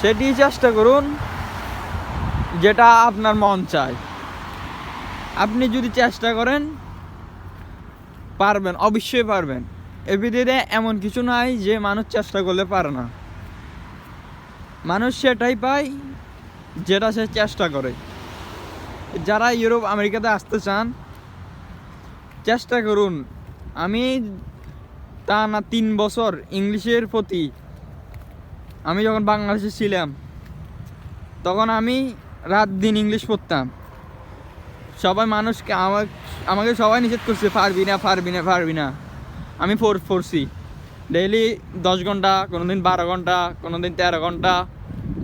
সেটি চেষ্টা করুন, যেটা আপনার মন চায়। আপনি যদি চেষ্টা করেন, পারবেন, অবশ্যই পারবেন। এ পৃথিবীতে এমন কিছু নাই যে মানুষ চেষ্টা করলে পারে না। মানুষ সেটাই পায় যেটা সে চেষ্টা করে। যারা ইউরোপ, আমেরিকাতে আসতে চান, চেষ্টা করুন। আমি তা না, তিন বছর ইংলিশের প্রতি আমি যখন বাংলাদেশে ছিলাম, তখন আমি রাত দিন ইংলিশ পড়তাম। সবাই মানুষকে আমার আমাকে সবাই নিষেধ করছে, পারবি না পারবি না পারবি না। আমি ফোর, পড়ছি। ডেইলি দশ ঘণ্টা কোনো দিন বারো ঘণ্টা কোনো দিন তেরো ঘণ্টা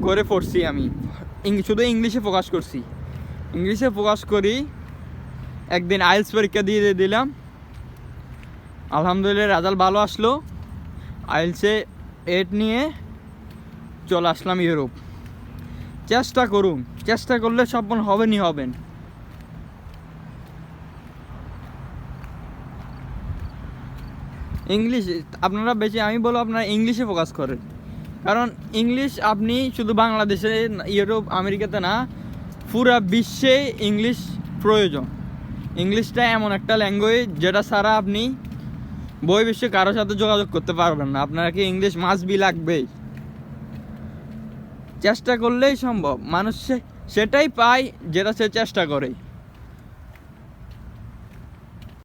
করে পড়ছি আমি। শুধু ইংলিশে ফোকাস করছি। ইংলিশে ফোকাস করি, একদিন আইলস পরীক্ষা দিয়ে দিয়ে দিলাম। আলহামদুলিল্লাহ রেজাল্ট ভালো আসলো। আইলসে এইট নিয়ে চলে আসলাম ইউরোপ। চেষ্টা করুন, চেষ্টা করলে সফল হবেনই হবেন। ইংলিশ, আপনারা বেশি, আমি বলব আপনারা ইংলিশে ফোকাস করেন। কারণ ইংলিশ আপনি শুধু বাংলাদেশে, ইউরোপ, আমেরিকাতে না, পুরা বিশ্বে ইংলিশ প্রয়োজন। ইংলিশটা এমন একটা ল্যাঙ্গুয়েজ যেটা ছাড়া আপনি বই বিশ্বে কারোর সাথে যোগাযোগ করতে পারবেন না। আপনাকে ইংলিশ মাস বি লাগবেই। চেষ্টা করলেই সম্ভব। মানুষ সেটাই পায় যেটা সে চেষ্টা করে